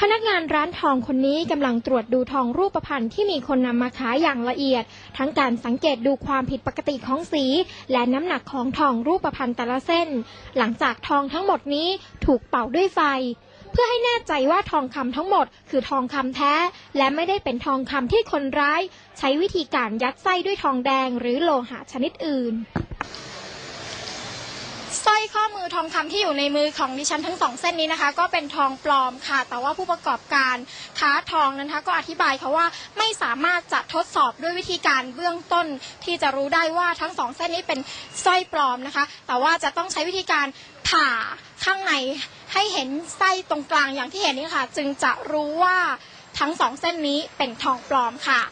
พนักงานร้านทองคนนี้กำลังตรวจดูทองรูปพรรณที่มีคนนำมาขายอย่างละเอียด ทั้งการสังเกตดูความผิดปกติของสี และน้ำหนักของทองรูปพรรณแต่ละเส้น หลังจากทองทั้งหมดนี้ถูกเป่าด้วยไฟ เพื่อให้แน่ใจว่าทองคำทั้งหมด คือทองคำแท้ และไม่ได้เป็นทองคำที่คนร้าย ใช้วิธีการยัดไส้ด้วยทองแดงหรือโลหะชนิดอื่น สร้อยข้อมือทองคำที่อยู่ในมือของดิฉันทั้งสองเส้นนี้นะคะ ก็เป็นทองปลอมค่ะ แต่ว่าผู้ประกอบการค้าทองนั้นนะคะก็อธิบายเขาว่าไม่สามารถจะทดสอบด้วยวิธีการเบื้องต้น ที่จะรู้ได้ว่าทั้งสองเส้นนี้เป็นสร้อยปลอมนะคะ แต่ว่าจะต้องใช้วิธีการผ่าข้างในให้เห็นไส้ตรงกลางอย่างที่เห็นนี่ค่ะ จึงจะรู้ว่าทั้งสองเส้นนี้เป็นทองปลอมค่ะ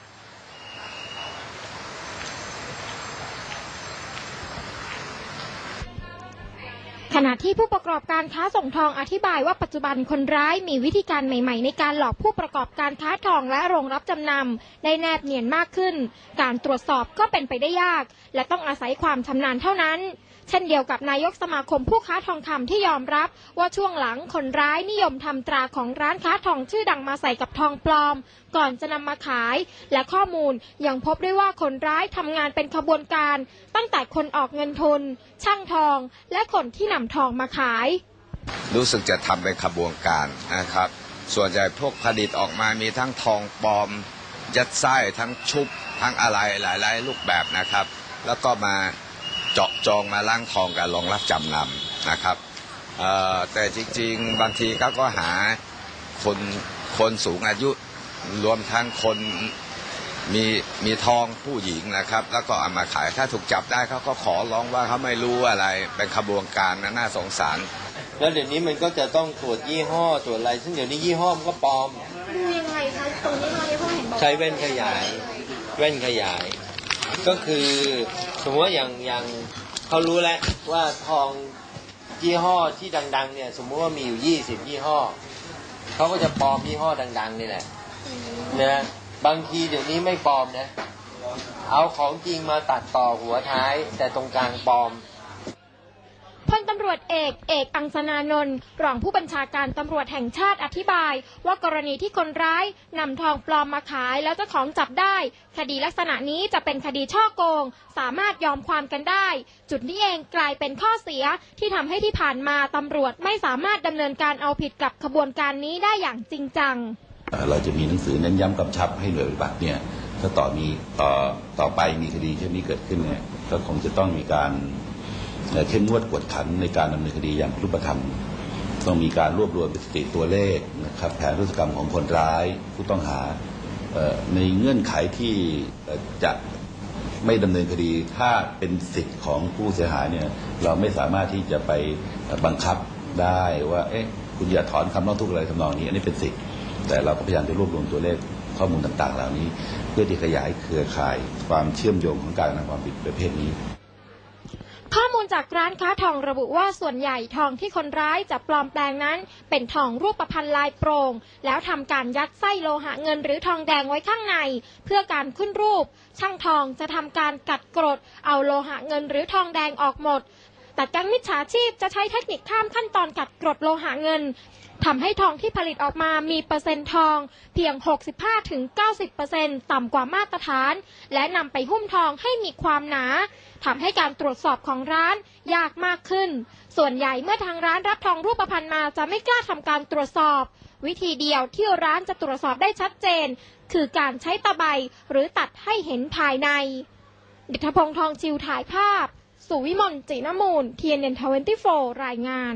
ขณะที่ผู้ประกอบการค้าส่งทองอธิบายว่าปัจจุบันคนร้ายมีวิธีการใหม่ๆ ในการหลอกผู้ประกอบการค้าทองและโรงรับจำนำได้แนบเนียนมากขึ้น การตรวจสอบก็เป็นไปได้ยาก และต้องอาศัยความชำนาญเท่านั้น เช่นเดียวกับนายกสมาคมผู้ค้าทองคำที่ยอมรับ ว่าช่วงหลังคนร้ายนิยมทำตราของร้านค้าทองชื่อดังมาใส่กับทองปลอม ก่อนจะนำมาขาย และข้อมูลยังพบด้วยว่าคนร้ายทำงานเป็นขบวนการ ตั้งแต่คนออกเงินทุน ช่างทอง และคนที่นำทองมาขาย รู้สึกจะทำเป็นขบวนการนะครับ ส่วนใหญ่พวกผลิตออกมามีทั้งทองปลอมยัดไส้ทั้งชุบ ทั้งอะไรหลาย ๆ รูปแบบนะครับ แล้วก็มาเจาะจองมาล้างทองกับโรงรับจำนำนะครับเอ่อแต่จริง ๆ บางทีก็ก็หาคนคนสูงอายุ รวมทั้งคนมีมีทองผู้หญิงนะครับ แล้วก็เอามาขายถ้าถูกจับได้เขาก็ขอร้องว่าเขาไม่รู้อะไรเป็นขบวนการนะน่าสงสาร แล้วเดี๋ยวนี้มันก็จะต้องตรวจยี่ห้อตรวจอะไร ซึ่งเดี๋ยวนี้ยี่ห้อมันก็ปลอมดูยังไงคะตรงนี้เราที่พ่อเห็นบอกใช้แว่นขยาย แว่นขยาย ก็คือสมมติว่าอย่างอย่างเขารู้แล้วว่าทองยี่ห้อที่ดัง ๆ เนี่ย สมมติว่ามีอยู่ยี่สิบยี่ห้อเขาก็จะปลอมยี่ห้อดัง ๆ นี่แหละ นะบางทีเดี๋ยวนี้ไม่ปลอมนะ เอาของจริงมาตัดต่อหัวท้าย แต่ตรงกลางปลอมพลตำรวจเอกเอกอังสนานนท์รองผู้บัญชาการตำรวจแห่งชาติอธิบาย ว่ากรณีที่คนร้ายนำทองปลอมมาขายแล้วเจ้าของจับได้ คดีลักษณะนี้จะเป็นคดีช่อโกง สามารถยอมความกันได้ จุดนี้เองกลายเป็นข้อเสียที่ทำให้ที่ผ่านมาตำรวจไม่สามารถดำเนินการเอาผิดกับขบวนการนี้ได้อย่างจริงจัง เราจะมีหนังสือเน้นย้ำกำชับให้หน่วยปฏิบัติเนี่ยถ้าต่อมีต่อต่อไปมีคดีเช่นนี้เกิดขึ้นเนี่ยก็คงจะต้องมีการเข้มงวดกวดขันในการดำเนินคดีอย่างรูปธรรม ต้องมีการรวบรวมสติตัวเลขนะครับแผนธุรกรรมของคนร้ายผู้ต้องหาในเงื่อนไขที่จะไม่ดำเนินคดีถ้าเป็นสิทธิ์ของผู้เสียหายเนี่ยเราไม่สามารถที่จะไปบังคับได้ว่าเอ๊ะคุณอย่าถอนคำร้องทุกข์อะไรทำนองนี้อันนี้เป็นสิทธิ์ แต่เราก็พยายามจะรวบรวมตัวเลขข้อมูลต่างๆ เหล่านี้ เพื่อที่ขยายเครือข่าย ความเชื่อมโยงของการกระทำความผิดประเภทนี้ ข้อมูลจากร้านค้าทองระบุว่าส่วนใหญ่ทองที่คนร้ายจะปลอมแปลงนั้น เป็นทองรูปพรรณลายโปร่งแล้วทำการยัดไส้โลหะเงินหรือทองแดงไว้ข้างใน เพื่อการขึ้นรูป ช่างทองจะทำการกัดกรดเอาโลหะเงินหรือทองแดงออกหมด แต่แก๊งมิจฉาชีพจะใช้เทคนิคข้ามขั้นตอนกัดกรดโลหะเงินทำให้ทองที่ผลิตออกมามีเปอร์เซ็นต์ทอง เพียง 65-90%ต่ำกว่ามาตรฐาน และนำไปหุ้มทองให้มีความหนาทำให้การตรวจสอบของร้านยากมากขึ้น ส่วนใหญ่เมื่อทางร้านรับทองรูปพรรณมาจะไม่กล้าทำการตรวจสอบ วิธีเดียวที่ร้านจะตรวจสอบได้ชัดเจน คือการใช้ตะไบหรือตัดให้เห็นภายใน ดิษฐพงษ์ทองชิวถ่ายภาพ สุวิมลจีนมูล TNN 24 รายงาน